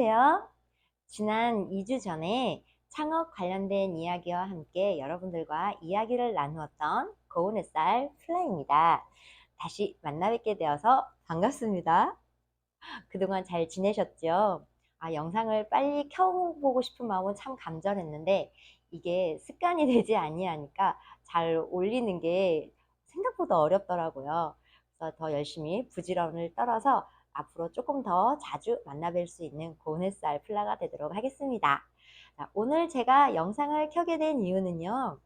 안녕하세요. 지난 2주 전에 창업 관련된 이야기와 함께 여러분들과 이야기를 나누었던 고운 햇살 플라입니다. 다시 만나 뵙게 되어서 반갑습니다. 그동안 잘 지내셨죠? 아, 영상을 빨리 켜보고 싶은 마음은 참 간절했는데 이게 습관이 되지 아니하니까 잘 올리는 게 생각보다 어렵더라고요. 그래서 더 열심히 부지런을 떨어서 앞으로 조금 더 자주 만나 뵐 수 있는 고운 햇살 플라가 되도록 하겠습니다. 자, 오늘 제가 영상을 켜게 된 이유는요.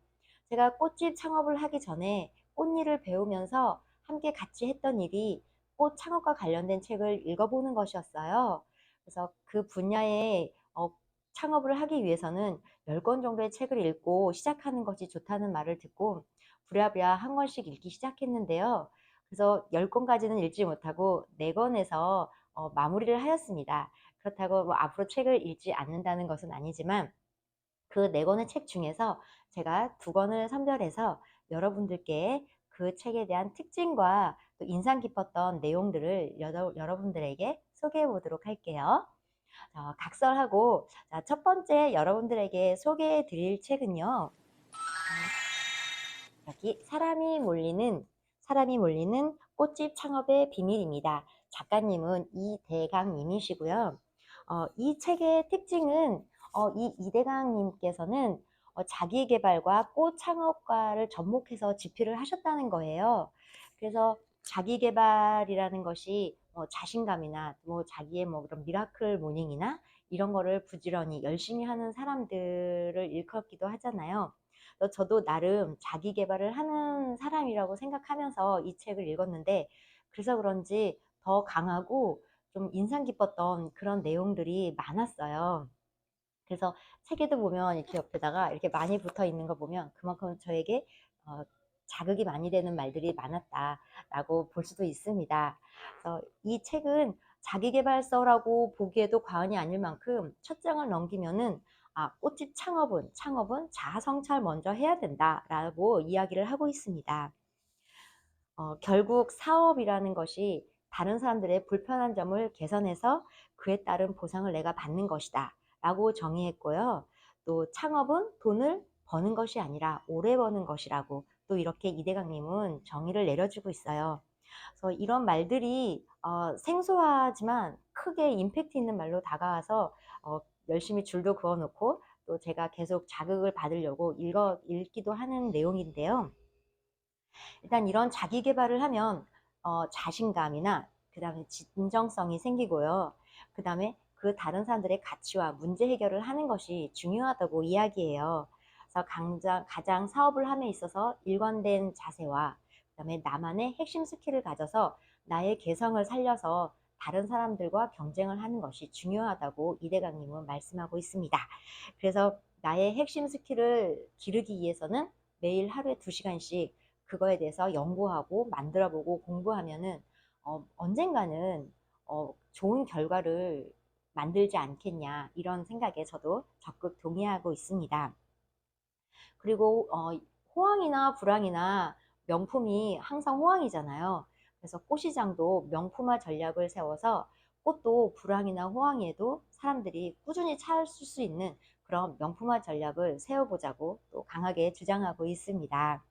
제가 꽃집 창업을 하기 전에 꽃일을 배우면서 함께 같이 했던 일이 꽃 창업과 관련된 책을 읽어보는 것이었어요. 그래서 그 분야의 어, 창업을 하기 위해서는 10권 정도의 책을 읽고 시작하는 것이 좋다는 말을 듣고 부랴부랴 한 권씩 읽기 시작했는데요. 그래서 10권까지는 읽지 못하고 4권에서 어, 마무리를 하였습니다. 그렇다고 뭐 앞으로 책을 읽지 않는다는 것은 아니지만 그 4권의 책 중에서 제가 두 권을 선별해서 여러분들께 그 책에 대한 특징과 또 인상 깊었던 내용들을 여러, 여러분들에게 소개해 보도록 할게요. 자, 각설하고 자, 첫 번째 여러분들에게 소개해 드릴 책은요. 여기 사람이 몰리는 사람이 몰리는 꽃집 창업의 비밀입니다. 작가님은 이대강님이시고요. 어, 이 책의 특징은 어, 이 이대강님께서는 어, 자기 개발과 꽃 창업과를 접목해서 집필을 하셨다는 거예요. 그래서 자기 개발이라는 것이 뭐 자신감이나 뭐 자기의 뭐 그런 미라클 모닝이나 이런 거를 부지런히 열심히 하는 사람들을 일컫기도 하잖아요. 저도 나름 자기 개발을 하는 사람이라고 생각하면서 이 책을 읽었는데 그래서 그런지 더 강하고 좀 인상 깊었던 그런 내용들이 많았어요. 그래서 책에도 보면 이렇게 옆에다가 이렇게 많이 붙어 있는 거 보면 그만큼 저에게 어, 자극이 많이 되는 말들이 많았다라고 볼 수도 있습니다. 그래서 이 책은 자기개발서라고 보기에도 과언이 아닐 만큼 첫 장을 넘기면은 아, 꽃집 창업은 창업은 자아 성찰 먼저 해야 된다라고 이야기를 하고 있습니다. 어, 결국 사업이라는 것이 다른 사람들의 불편한 점을 개선해서 그에 따른 보상을 내가 받는 것이다 라고 정의했고요. 또 창업은 돈을 버는 것이 아니라 오래 버는 것이라고 또 이렇게 이대강님은 정의를 내려주고 있어요. 그래서 이런 말들이 어, 생소하지만 크게 임팩트 있는 말로 다가와서 어, 열심히 줄도 그어놓고 또 제가 계속 자극을 받으려고 읽어, 읽기도 하는 내용인데요. 일단 이런 자기 개발을 하면 어, 자신감이나 그 다음에 진정성이 생기고요. 그 다음에 그 다른 사람들의 가치와 문제 해결을 하는 것이 중요하다고 이야기해요. 그래서 가장, 가장 사업을 함에 있어서 일관된 자세와 그 다음에 나만의 핵심 스킬을 가져서 나의 개성을 살려서 다른 사람들과 경쟁을 하는 것이 중요하다고 이대강님은 말씀하고 있습니다. 그래서 나의 핵심 스킬을 기르기 위해서는 매일 하루에 두시간씩 그거에 대해서 연구하고 만들어보고 공부하면은 어, 언젠가는 어, 좋은 결과를 만들지 않겠냐 이런 생각에 저도 적극 동의하고 있습니다. 그리고 어, 호황이나 불황이나 명품이 항상 호황이잖아요. 그래서 꽃시장도 명품화 전략을 세워서 꽃도 불황이나 호황에도 사람들이 꾸준히 찾을 수 있는 그런 명품화 전략을 세워보자고 또 강하게 주장하고 있습니다.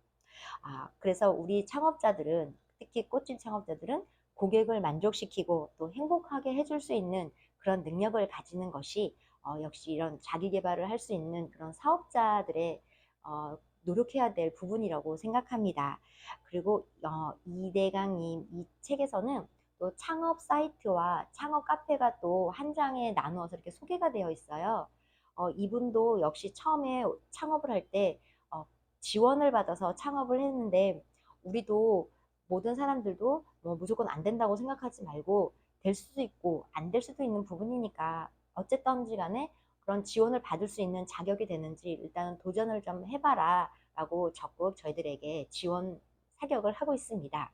아, 그래서 우리 창업자들은 특히 꽃집 창업자들은 고객을 만족시키고 또 행복하게 해줄 수 있는 그런 능력을 가지는 것이 어, 역시 이런 자기 개발을 할 수 있는 그런 사업자들의 어, 노력해야 될 부분이라고 생각합니다. 그리고 어, 이대강님 이 책에서는 또 창업 사이트와 창업 카페가 또 한 장에 나누어서 이렇게 소개가 되어 있어요. 어, 이분도 역시 처음에 창업을 할때 어, 지원을 받아서 창업을 했는데 우리도 모든 사람들도 뭐 무조건 안 된다고 생각하지 말고 될 수도 있고 안 될 수도 있는 부분이니까 어쨌든지 간에 그런 지원을 받을 수 있는 자격이 되는지 일단은 도전을 좀 해봐라 라고 적극 저희들에게 지원 사격을 하고 있습니다.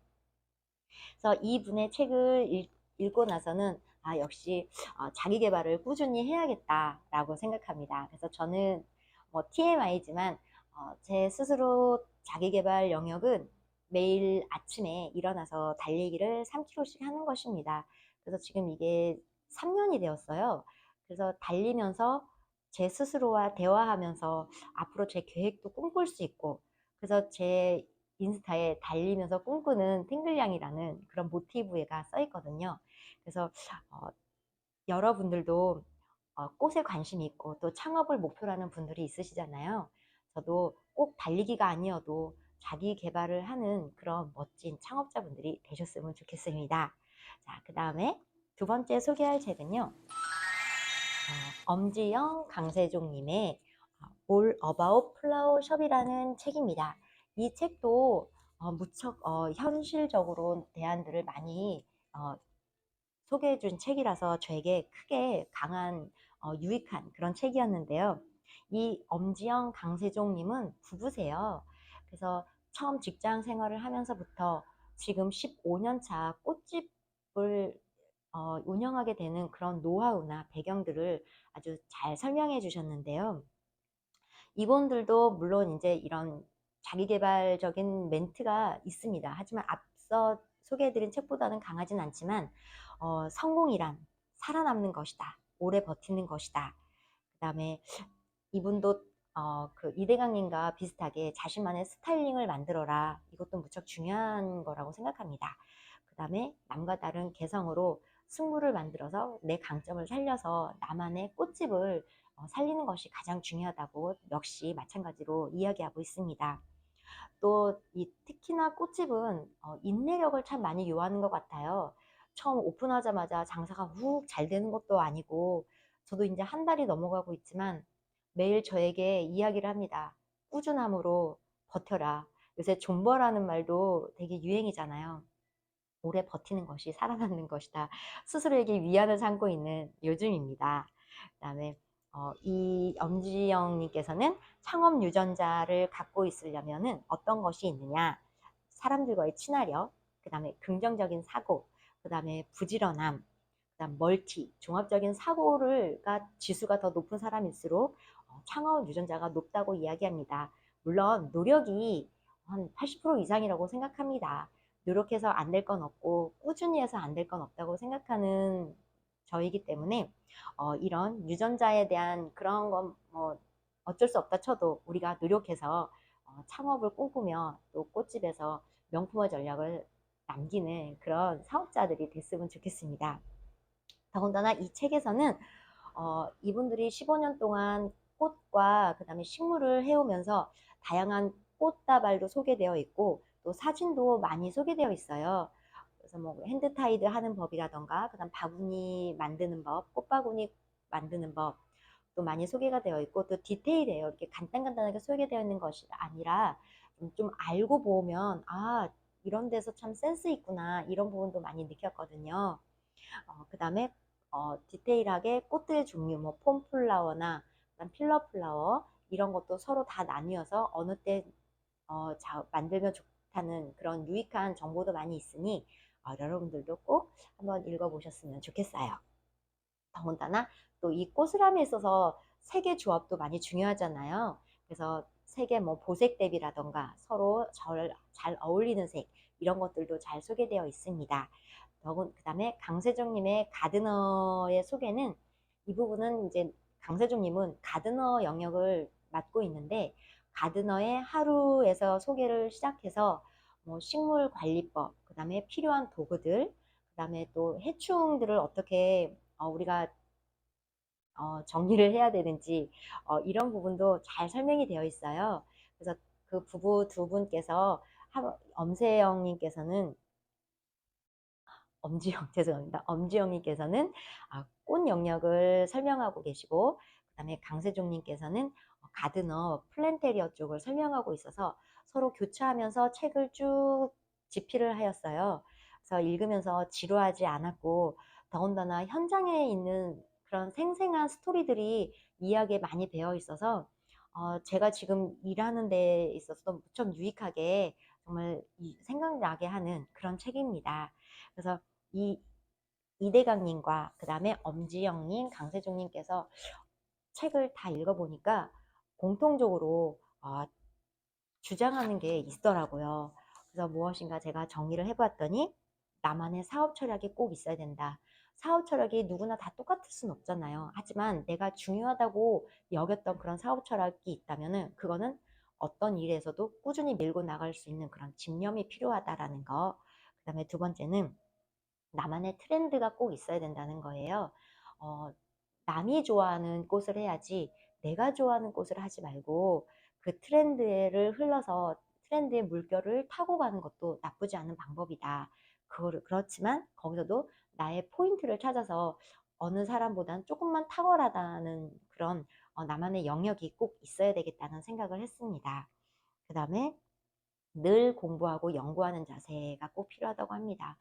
그래서 이 분의 책을 읽, 읽고 나서는 아 역시 어, 자기 개발을 꾸준히 해야겠다라고 생각합니다. 그래서 저는 뭐 TMI지만 어, 제 스스로 자기 개발 영역은 매일 아침에 일어나서 달리기를 3km씩 하는 것입니다. 그래서 지금 이게 3년이 되었어요. 그래서 달리면서 제 스스로와 대화하면서 앞으로 제 계획도 꿈꿀 수 있고 그래서 제 인스타에 달리면서 꿈꾸는 탱글냥이라는 그런 모티브가 써 있거든요. 그래서 어, 여러분들도 어, 꽃에 관심이 있고 또 창업을 목표로 하는 분들이 있으시잖아요. 저도 꼭 달리기가 아니어도 자기 개발을 하는 그런 멋진 창업자분들이 되셨으면 좋겠습니다. 자, 그 다음에 두 번째 소개할 책은요. 어, 엄지영 강세종님의 All About Flower Shop이라는 책입니다. 이 책도 어, 무척 어, 현실적으로 대안들을 많이 어, 소개해 준 책이라서 저에게 크게 강한 어, 유익한 그런 책이었는데요. 이 엄지영 강세종님은 부부세요. 그래서 처음 직장 생활을 하면서부터 지금 15년 차 꽃집을 어, 운영하게 되는 그런 노하우나 배경들을 아주 잘 설명해 주셨는데요. 이분들도 물론 이제 이런 자기개발적인 멘트가 있습니다. 하지만 앞서 소개해드린 책보다는 강하진 않지만 어, 성공이란 살아남는 것이다. 오래 버티는 것이다. 그 다음에 이분도 어, 그 이대강님과 비슷하게 자신만의 스타일링을 만들어라. 이것도 무척 중요한 거라고 생각합니다. 그 다음에 남과 다른 개성으로 승부를 만들어서 내 강점을 살려서 나만의 꽃집을 어, 살리는 것이 가장 중요하다고 역시 마찬가지로 이야기하고 있습니다. 또이 특히나 꽃집은 어, 인내력을 참 많이 요하는 것 같아요. 처음 오픈하자마자 장사가 훅 잘 되는 것도 아니고 저도 이제 한 달이 넘어가고 있지만 매일 저에게 이야기를 합니다. 꾸준함으로 버텨라. 요새 존버라는 말도 되게 유행이잖아요. 오래 버티는 것이 살아남는 것이다. 스스로에게 위안을 삼고 있는 요즘입니다. 그 다음에 어, 이 엄지영님께서는 창업 유전자를 갖고 있으려면 어떤 것이 있느냐? 사람들과의 친화력, 그 다음에 긍정적인 사고, 그 다음에 부지런함, 그 다음 멀티, 종합적인 사고를가 지수가 더 높은 사람일수록 어, 창업 유전자가 높다고 이야기합니다. 물론 노력이 한 80% 이상이라고 생각합니다. 노력해서 안 될 건 없고 꾸준히 해서 안 될 건 없다고 생각하는 저이기 때문에 어, 이런 유전자에 대한 그런 건 뭐 어쩔 수 없다 쳐도 우리가 노력해서 어, 창업을 꿈꾸며 또 꽃집에서 명품화 전략을 남기는 그런 사업자들이 됐으면 좋겠습니다. 더군다나 이 책에서는 어, 이분들이 15년 동안 꽃과 그 다음에 식물을 해오면서 다양한 꽃다발도 소개되어 있고 또 사진도 많이 소개되어 있어요. 그래서 뭐 핸드타이드 하는 법이라던가 그다음 바구니 만드는 법, 꽃바구니 만드는 법 또 많이 소개가 되어 있고 또 디테일해요. 이렇게 간단간단하게 소개되어 있는 것이 아니라 좀, 좀 알고 보면 아 이런 데서 참 센스 있구나 이런 부분도 많이 느꼈거든요. 어, 그 다음에 어, 디테일하게 꽃들 종류 뭐 폼플라워나 필러플라워 이런 것도 서로 다 나뉘어서 어느 때 어, 자, 만들면 좋 다는 그런 유익한 정보도 많이 있으니 어, 여러분들도 꼭 한번 읽어보셨으면 좋겠어요. 더군다나 또이 꽃을함에 있어서 색의 조합도 많이 중요하잖아요. 그래서 색의 뭐 보색 대비라던가 서로 잘, 잘 어울리는 색 이런 것들도 잘 소개되어 있습니다. 그 다음에 강세종님의 가드너의 소개는 이 부분은 이제 강세종님은 가드너 영역을 맡고 있는데 가드너의 하루에서 소개를 시작해서 뭐 식물 관리법, 그 다음에 필요한 도구들, 그 다음에 또 해충들을 어떻게 어, 우리가 어, 정리를 해야 되는지 어, 이런 부분도 잘 설명이 되어 있어요. 그래서 그 부부 두 분께서 엄세영님께서는 엄지영 죄송합니다. 엄지영님께서는 아, 꽃 영역을 설명하고 계시고 그다음에 강세종님께서는 가드너 플랜테리어 쪽을 설명하고 있어서 서로 교차하면서 책을 쭉 집필을 하였어요. 그래서 읽으면서 지루하지 않았고 더군다나 현장에 있는 그런 생생한 스토리들이 이야기에 많이 배어 있어서 어, 제가 지금 일하는 데 있어서 무척 유익하게 정말 생각나게 하는 그런 책입니다. 그래서 이 이대강님과 그 다음에 엄지영님, 강세종님께서 책을 다 읽어보니까 공통적으로 어, 주장하는 게 있더라고요. 그래서 무엇인가 제가 정리를 해봤더니 나만의 사업 철학이 꼭 있어야 된다. 사업 철학이 누구나 다 똑같을 순 없잖아요. 하지만 내가 중요하다고 여겼던 그런 사업 철학이 있다면은 그거는 어떤 일에서도 꾸준히 밀고 나갈 수 있는 그런 집념이 필요하다라는 거. 그다음에 두 번째는 나만의 트렌드가 꼭 있어야 된다는 거예요. 어, 남이 좋아하는 꽃을 해야지 내가 좋아하는 꽃을 하지 말고 그 트렌드를 흘러서 트렌드의 물결을 타고 가는 것도 나쁘지 않은 방법이다. 그거를 그렇지만 거기서도 나의 포인트를 찾아서 어느 사람보단 조금만 탁월하다는 그런 어, 나만의 영역이 꼭 있어야 되겠다는 생각을 했습니다. 그 다음에 늘 공부하고 연구하는 자세가 꼭 필요하다고 합니다.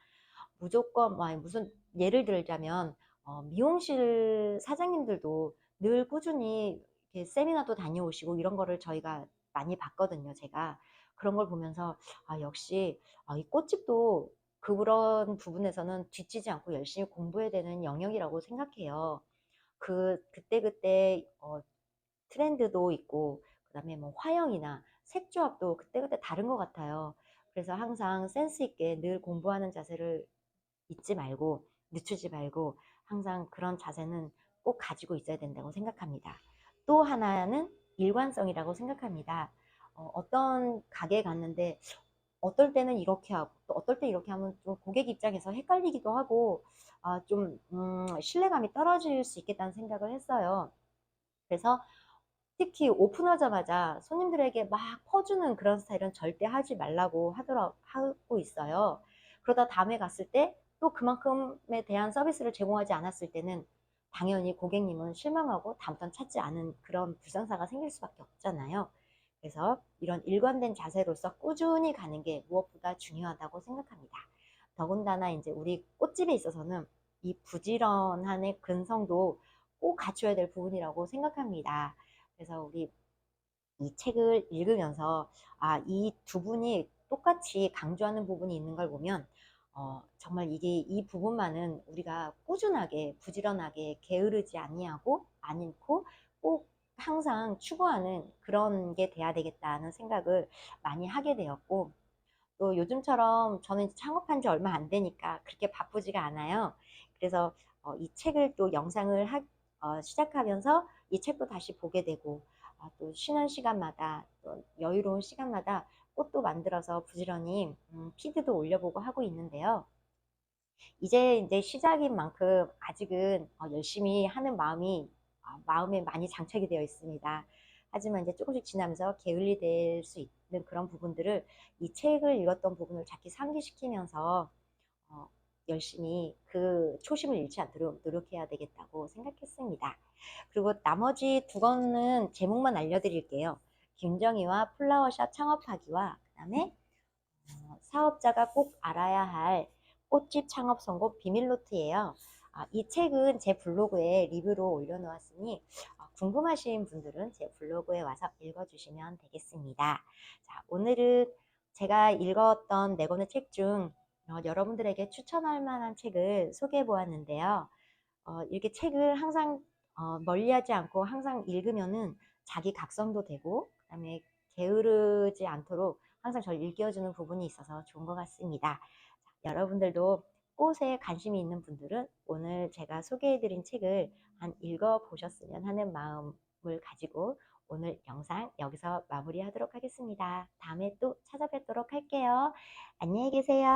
무조건 뭐 무슨 예를 들자면 어, 미용실 사장님들도 늘 꾸준히 세미나도 다녀오시고 이런 거를 저희가 많이 봤거든요. 제가 그런 걸 보면서 아 역시 아, 이 꽃집도 그런 부분에서는 뒤지지 않고 열심히 공부해야 되는 영역이라고 생각해요. 그 그때 그때 어, 트렌드도 있고 그다음에 뭐 화형이나 색 조합도 그때 그때 다른 것 같아요. 그래서 항상 센스 있게 늘 공부하는 자세를 잊지 말고 늦추지 말고 항상 그런 자세는 꼭 가지고 있어야 된다고 생각합니다. 또 하나는 일관성이라고 생각합니다. 어, 어떤 가게에 갔는데 어떨 때는 이렇게 하고 또 어떨 때 이렇게 하면 좀 고객 입장에서 헷갈리기도 하고 아, 좀 음, 신뢰감이 떨어질 수 있겠다는 생각을 했어요. 그래서 특히 오픈하자마자 손님들에게 막 퍼주는 그런 스타일은 절대 하지 말라고 하더라 하고 있어요. 그러다 다음에 갔을 때 또 그만큼에 대한 서비스를 제공하지 않았을 때는 당연히 고객님은 실망하고 다음부터는 찾지 않은 그런 불상사가 생길 수밖에 없잖아요. 그래서 이런 일관된 자세로서 꾸준히 가는 게 무엇보다 중요하다고 생각합니다. 더군다나 이제 우리 꽃집에 있어서는 이 부지런함의 근성도 꼭 갖춰야 될 부분이라고 생각합니다. 그래서 우리 이 책을 읽으면서 아, 이 두 분이 똑같이 강조하는 부분이 있는 걸 보면 어, 정말 이게 이 부분만은 우리가 꾸준하게 부지런하게 게으르지 아니하고 않고 꼭 항상 추구하는 그런 게 돼야 되겠다는 생각을 많이 하게 되었고 또 요즘처럼 저는 창업한 지 얼마 안 되니까 그렇게 바쁘지가 않아요. 그래서 어, 이 책을 또 영상을 하, 어, 시작하면서 이 책도 다시 보게 되고 아, 또 쉬는 시간마다 또 여유로운 시간마다 꽃도 만들어서 부지런히 음, 피드도 올려보고 하고 있는데요. 이제 이제 시작인 만큼 아직은 어, 열심히 하는 마음이 어, 마음에 많이 장착이 되어 있습니다. 하지만 이제 조금씩 지나면서 게을리 될 수 있는 그런 부분들을 이 책을 읽었던 부분을 자기 상기시키면서 어, 열심히 그 초심을 잃지 않도록 노력해야 되겠다고 생각했습니다. 그리고 나머지 두 권은 제목만 알려드릴게요. 김정희와 플라워샵 창업하기와 그다음에 어, 사업자가 꼭 알아야 할 꽃집 창업 선고 비밀 노트예요. 아, 이 책은 제 블로그에 리뷰로 올려놓았으니 어, 궁금하신 분들은 제 블로그에 와서 읽어주시면 되겠습니다. 자, 오늘은 제가 읽었던 네 권의 책중 어, 여러분들에게 추천할 만한 책을 소개해 보았는데요. 어, 이렇게 책을 항상 어, 멀리하지 않고 항상 읽으면은 자기 각성도 되고 그다음에 게으르지 않도록 항상 저를 일깨워주는 부분이 있어서 좋은 것 같습니다. 자, 여러분들도 꽃에 관심이 있는 분들은 오늘 제가 소개해드린 책을 한 읽어보셨으면 하는 마음을 가지고 오늘 영상 여기서 마무리하도록 하겠습니다. 다음에 또 찾아뵙도록 할게요. 안녕히 계세요.